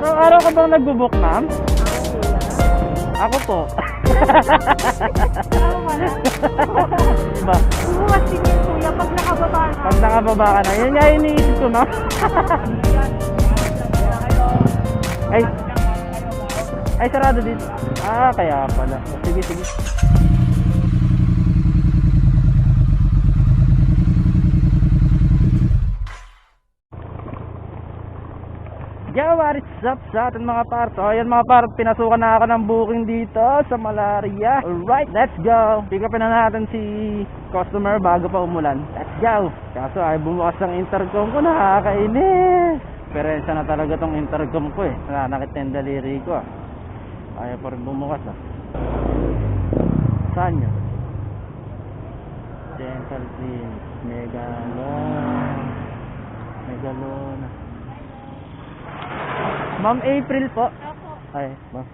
Araw-araw ka bang nagbo-book, ma'am? Ako po. Ba? Buwas din yung kuya pag nakababa na. Pag nakababa ka na, yun nga iniisip ko, ma'am. ay, ay, sarado dito. Ah, kaya pala. Sige, sige. What is up sa ating mga par? So, ayan mga par, pinasukan na ako ng booking dito sa Malaria. Alright, let's go! Pick upin na natin si customer bago pa umulan. Let's go! Kaso ay bumukas ang intercom ko, nakakainis! Perensya na talaga tong intercom ko eh. Nananakit na yung daliri ko ah. Ayaw pa rin bumukas ah. Saan yun? Dental clinic. Megalon. Megalon. Ma'am April po. Ay, ma'am.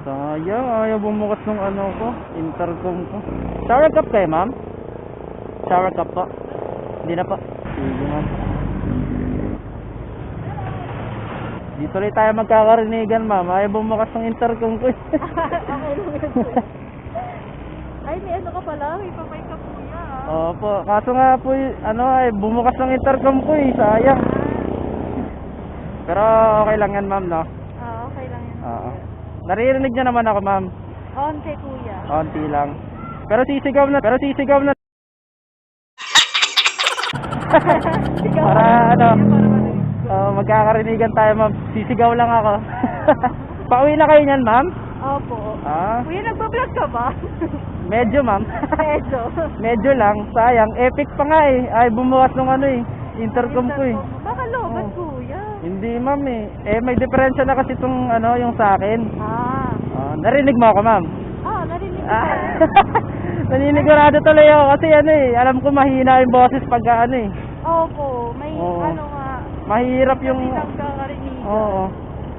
Sayang, ayaw bumukas ng ano ko, intercom ko. Shower cup kayo, ma'am? Shower cup po? Hindi na po. Sige, ma'am. Dito ulit tayo magkakarinigan, ma'am. Ayaw bumukas ng intercom ko. okay. Ay, may ano ka pala? May pamay ka kuya. ah. Opo, kaso nga po, ano ay, bumukas ng intercom ko eh, sayang. Pero okay lang yan, ma'am, no? Ah, okay lang yun. Oo. Naririnig niyo naman ako, ma'am. Onte kuya. Konti lang. Pero sisigaw na, pero sisigaw na. Sigaw. Para ano, oh, magkakarinigan tayo, ma'am. Sisigaw lang ako. Pauwi na kayo niyan, ma'am? Opo. Ah, Kuya, nagbablog ka ba? medyo, ma'am. Medyo. medyo lang, sayang. Epic pa nga eh. Ay, bumukas ng ano eh. Intercom ko eh. Baka lobat Oo. kuya. Hindi, ma'am eh. Eh, may diferensya na kasi itong ano, yung sa akin. Ah. Ah, narinig mo ako, ma'am? Ah, narinig ko. Ah, naninigurado tuloy ako kasi ano eh, alam ko mahina yung boses pag ano eh. Opo, may Oo. ano nga. Mahirap yung... Hindi lang kakarinig. Oo.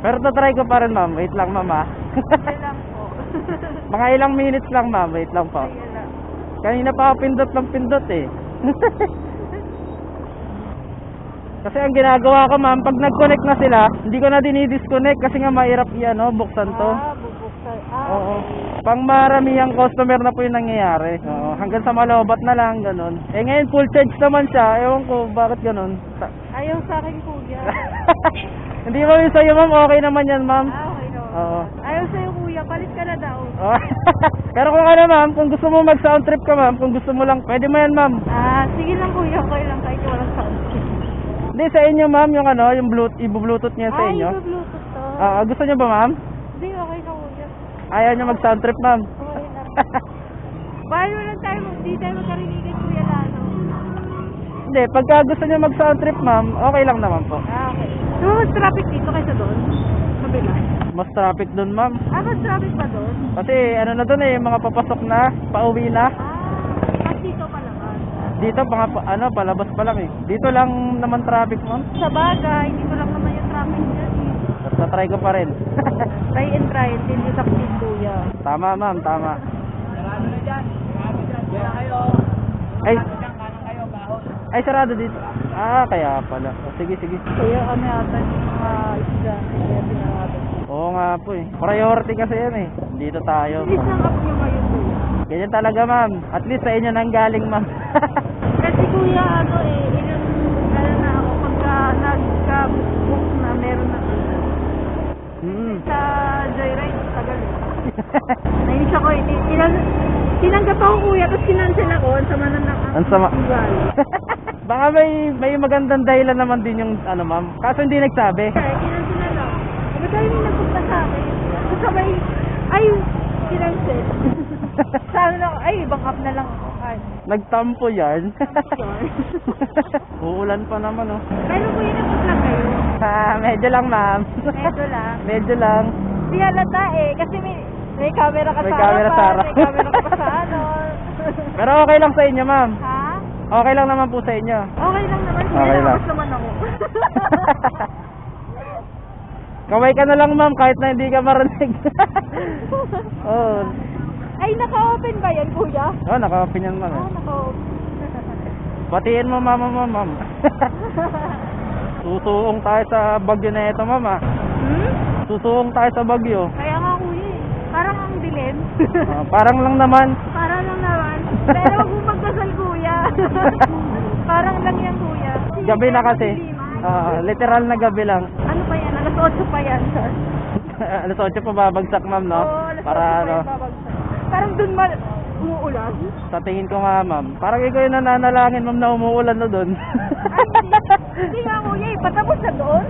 Pero tatry ko pa rin, ma'am. Wait lang, ma'am ah. Sige lang po. Mga ilang minutes lang, ma'am. Wait lang po. Sige lang. Kanina pa ako pindot ng pindot eh. kasi ang ginagawa ko, ma'am, pag nag-connect na sila, hindi ko na dinidisconnect kasi nga mahirap i-ano, buksan to. Ah, bubuksan. Ah, Oo. Pang maramihang customer na po yung nangyayari. Oo. Hanggang sa malobat na lang, ganun. Eh ngayon, full charge naman siya. Ewan ko, bakit ganun? Ta- Ayaw sa akin, kuya. Hindi mo yung sa'yo, ma'am. Okay naman yan, ma'am. ah, okay no. Oo. Palit ka na daw. Oh. Pero kung ano, ma'am, kung gusto mo mag-sound trip ka, ma'am, kung gusto mo lang, pwede mo yan, ma'am. Ah, sige lang, kuya. Okay lang kahit walang sound. Hindi, sa inyo, ma'am, yung ano, yung bluetooth, i-bluetooth niya sa Ay, inyo. iba Bluetooth to. Ah, gusto niyo ba, ma'am? Hindi, okay na, kuya. Ayaw niyo mag-sound trip, ma'am. Okay na. Paano lang tayo, hindi tayo magkarinigan, kuya, lalo. Hindi, pagka gusto niyo mag-sound trip, ma'am, okay lang naman po. Ah, okay. So, mas traffic dito kaysa doon? Kabila. Mas traffic dun, ma'am. Ah, mas traffic pa doon? Kasi ano na dun eh, mga papasok na, pauwi na. Ah, mas dito pa naman. Dito, mga, pa- ano, palabas pa lang eh. Dito lang naman traffic, ma'am. Sa bagay, dito lang naman yung traffic dyan. eh. Tapos na-try ko pa rin. Try and try until you succeed, kuya. tama, ma'am, tama. Ay, ay, sarado dito. Ah, kaya pala. O, sige, sige. Kaya kami ata yung mga estudyante kaya pinangalan. Oo nga po eh. Priority kasi yan eh. Dito tayo. Please lang up nyo kuya. Ganyan talaga, ma'am. At least sa inyo nang galing, ma'am. Kasi kuya, ano eh, ilang, ano na ako, pagka nagka-book na meron na. hmm. Sa Joyride, tagal eh. Nainis ako eh. Ilan, tinanggap ako kuya, tapos kinancel ako. Ang sama na na. Ang sama. Baka may may magandang dahilan naman din yung ano, ma'am. Kaso hindi nagsabi. Kaya kinancel na lang. Ano tayo yung nagpunta sa akin? Tapos sabay, ay, kinancel. Sabi na ako, ay, ibang app na lang ako. Ay, Nagtampo yan. sorry. Uulan pa naman, oh. Pero kuya, nag-vlog kayo. Ah, medyo lang, ma'am. Medyo lang. medyo lang. Di halata eh, kasi may, may camera ka May sa camera sa harapan, harap. may camera ka pa sa ano. Pero okay lang sa inyo, ma'am. ha? Okay lang naman po sa inyo. Okay lang naman, Okay okay lang. naman ako. Kaway ka na lang ma'am kahit na hindi ka marinig. oh. Ay, naka-open ba yan, kuya? Oh, naka-open yan ma'am. Ah, eh. naka-open. Batiin mo mama mo ma'am. Susuong tayo sa bagyo na ito ma'am ah. hmm? Susuong tayo sa bagyo. Kaya nga, kuya eh. Parang ang dilim. Ah, parang lang naman. Parang lang naman. Pero. Parang lang yan, kuya. Gabi na kasi. Ah, literal na gabi lang. ano pa yan? Alas 8 pa yan, sir. Alas 8 pa babagsak ma'am no? Oo, alas 8 Para pa ano, yan babagsak. Parang dun mal umuulan. sa tingin ko nga ma'am, parang ikaw yung nananalangin ma'am na umuulan na doon. Ay, hindi. Hindi nga, kuya eh. Patapos na doon.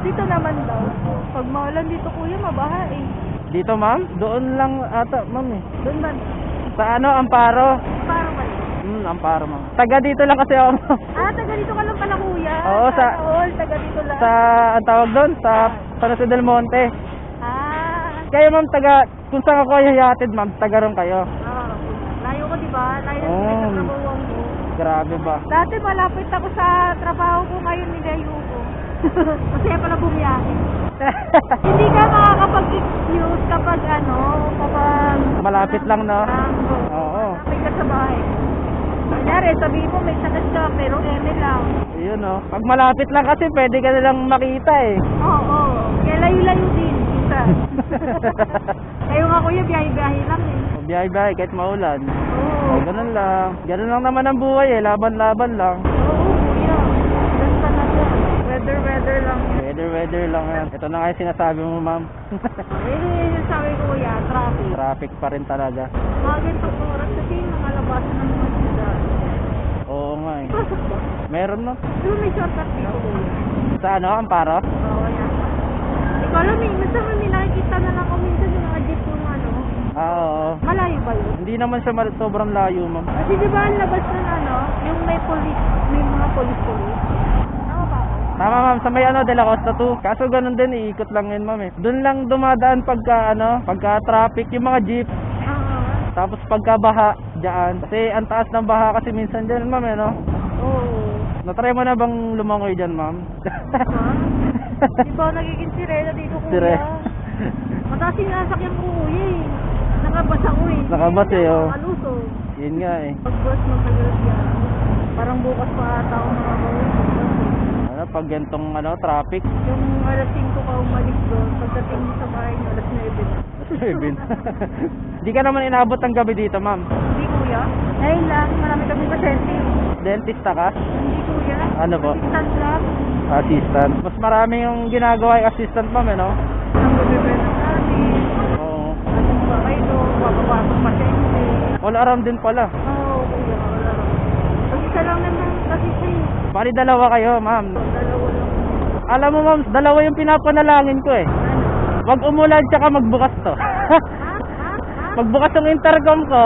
dito naman daw. Pag maulan dito, kuya, mabaha eh. Dito ma'am, doon lang ata ma'am eh. Doon man. Sa ano, Amparo. Kayo. Hmm, Amparo ma'am. Taga dito lang kasi ako. Ah, taga dito ka lang pala, kuya. Oo, sa- all, taga dito lang. Sa, ang tawag doon, sa San Jose del Monte. Ah. Kayo ma'am, taga, kung saan ako hihatid ma'am, taga ron kayo. Ah, layo ko, di ba? Layo oh. sa trabaho ko. Grabe ba? Dati malapit ako sa trabaho ko, ngayon nilayo ko. Masaya pala bumiyahe. Hindi ka makakapag-excuse kapag ano, kapag... Malapit lang, no? Ah, Oo. Malapit ka sa bahay. Kunyari, sabihin mo may sakit ka, pero eme lang. Yun oh. Pag malapit lang kasi, pwede ka nilang makita eh. Oo, oo. Kaya layo-layo din, isa. Kayo nga kuya, biyahe-biyahe lang eh. Biyahe-biyahe kahit maulan. Oo. Oh, ganun lang. Ganun lang naman ang buhay eh. Laban-laban lang. Oo, kuya. Ganun talaga. Weather-weather lang yan. Weather-weather lang yan. Ito na nga yung sinasabi mo, ma'am. Eh, yung sabi ko kuya, traffic. Traffic pa rin talaga. Mga ganitong oras kasi yung mga labasan ng mga sila. Oo nga eh. Pasok ba? Meron no? Ba may shortcut dito kuya? Sa ano, Amparo? Oo, yan. Ikaw alam eh, minsan may nakikita na lang ko minsan yung mga jeep yung ano. Ah, oo. Malayo ba yun? Hindi naman siya mal- sobrang layo, ma'am. Kasi di ba ang labas ng ano, yung may police, may mga ba ako? Tama, ma'am. Sa may ano, De La Costa 2. Kaso ganun din, iikot lang yun, ma'am eh. Doon lang dumadaan pagka, ano, pagka traffic yung mga jeep. Tapos pagka baha, dyan. Kasi ang taas ng baha kasi minsan dyan, ma'am eh, no? Oo. Natry mo na bang lumangoy dyan, ma'am? Ha? Di ba nagiging sirena dito kuya? Sire. Mataas yung nasakyan ko kuya eh. Nakabas ako eh. Nakabas eh, oh. Alusog. Yun nga eh. Pag-bus matagal yan. Parang bukas pa ata ako makakawin. Ano, pag gantong ano, traffic. Yung alas 5 ka umalis doon, pagdating mo sa bahay alas 9 na. Seven. Di ka naman inabot ng gabi dito, ma'am. Hindi kuya. Ngayon lang, marami kami pasyente. Dentista ka? Hindi kuya. Ano po? Assistant lang. Assistant. Mas marami yung ginagawa yung assistant, ma'am, eh, no? Ang ng namin. Oo. Anong ba kayo? Papapasok pasyente. All around din pala. Oo, kuya. Wala lang. Pag isa lang Bali dalawa kayo, ma'am. Alam mo, ma'am, dalawa yung pinapanalangin ko eh. Wag umulan tsaka magbukas to. Magbukas yung intercom ko.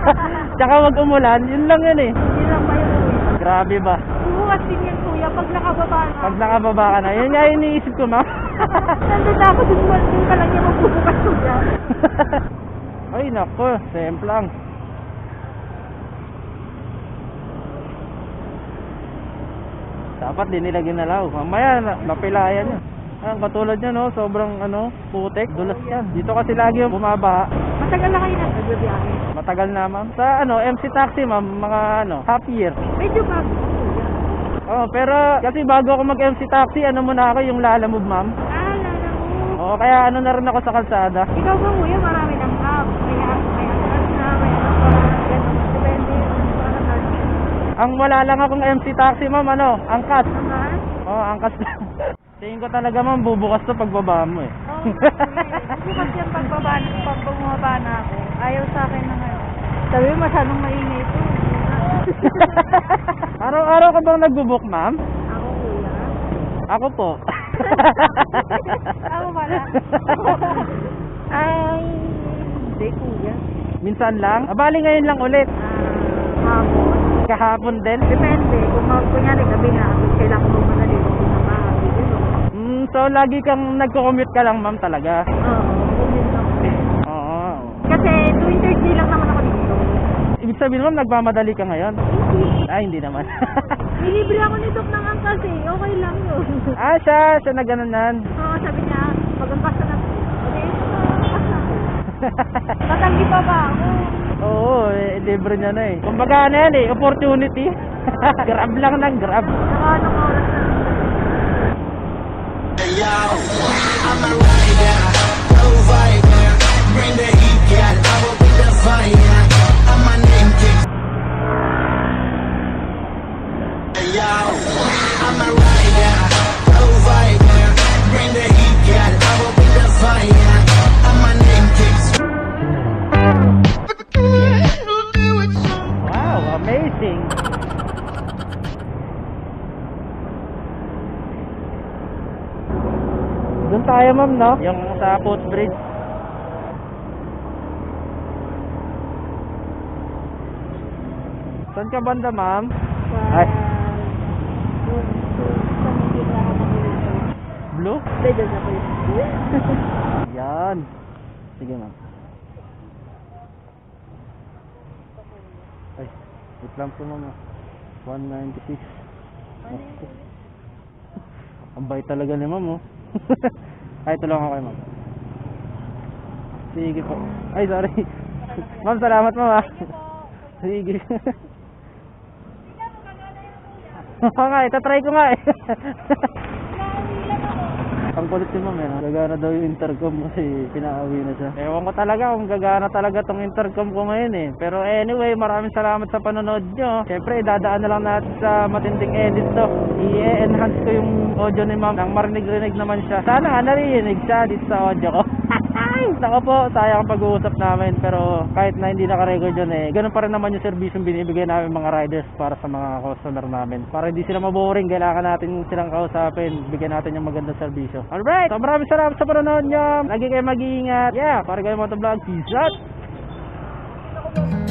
tsaka wag umulan, yun lang yun eh. Hindi lang ba yun kuya? Grabe ba? Bukas din yan kuya pag nakababa na. Pag nakababa ka na, yun nga yung iniisip ko, ma'am. Nandun na ako dun, dun ka lang niya magbubukas kuya. Ay, nako, semplang. Dapat din nila ginalaw. Mamaya, na, napilayan yun. Ayan, katulad niya, no? Sobrang, ano, putek, dulas yan. Dito kasi lagi yung bumaba. Matagal na kayo na nagbibiyahe. Matagal na, ma'am. Sa, ano, MC Taxi, ma'am, mga, ano, half year. Medyo bago. Oh, pero, kasi bago ako mag-MC Taxi, ano muna ako, yung Lala Move, ma'am. Ah, lala mo. Oo, kaya ano na rin ako sa kalsada. Ikaw ba kuya, marami ng app. Kaya, kaya, kaya, may app pa, ganun. Depende yun sa ano. Ang wala lang akong MC Taxi, ma'am, ano, angkas. Naman? Oo, oh, angkas lang. Tingin ko talaga, ma'am, bubukas to pagbaba mo, eh. Oo, oh, bukas yan pagbaba, pag bumaba na ako. Ayaw sa akin na ngayon. Sabi mo, masyadong maingay ito. Araw-araw ka bang nagbubuk, ma'am? Ako kuya. Ako po. Ako pala. Ay, hindi kuya. Minsan lang? Abali ngayon lang ulit. Ah, hapon. Kahapon din. Depende. Kung mag, kunyari gabi na, kung kailangan mo na dito kung nakahabi dito. Mm, so, lagi kang nagko-commute ka lang, ma'am, talaga. Oo, kumin lang. Oo. Kasi tuwing Thursday lang naman ako dito. Ibig sabihin, ma'am, nagmamadali ka ngayon? Hindi. Ay, hindi naman. Nilibre ako ni Doc ng angkas eh. Okay lang yun. ah, siya, siya na ganunan. Oo, sabi niya, magagpas na natin. Sabi niya, magagpas na ako. Tatanggi pa ba ako? Oo, eh, libre niya na eh. Kumbaga ano yan eh, opportunity. grab lang ng grab. Anong oras na? Amazing. Doon tayo ma'am, no? Yung sa footbridge. Saan ka banda ma'am? Sa... Ay. Blue? Yun. Yan. Sige ma'am. Ay, wait lang po ma'am. ah. 196. Naku. Ang bait talaga ni ma'am oh. Ay, tulungan ko kayo ma'am. Sige po. Ay, sorry. ma'am, salamat ma'am ah. Sige. Oo nga, itatry ko nga eh. Ang kulit si ma'am eh. Gagana daw yung intercom kasi pinaawi na siya. Ewan ko talaga kung gagana talaga tong intercom ko ngayon eh. Pero anyway, maraming salamat sa panonood nyo. Siyempre, idadaan na lang natin sa matinding edit to. I-enhance ko yung audio ni ma'am nang marinig-rinig naman siya. Sana nga narinig siya dito sa audio ko. Nako po, sayang ang pag-uusap namin pero kahit na hindi naka-record yun eh, ganun pa rin naman yung service yung binibigay namin mga riders para sa mga customer namin. Para hindi sila maboring, kailangan natin silang kausapin, bigyan natin yung magandang serbisyo. Alright, so maraming salamat sa panonood nyo. Lagi kayo mag-iingat. Yeah, para kayo motovlog. Peace out!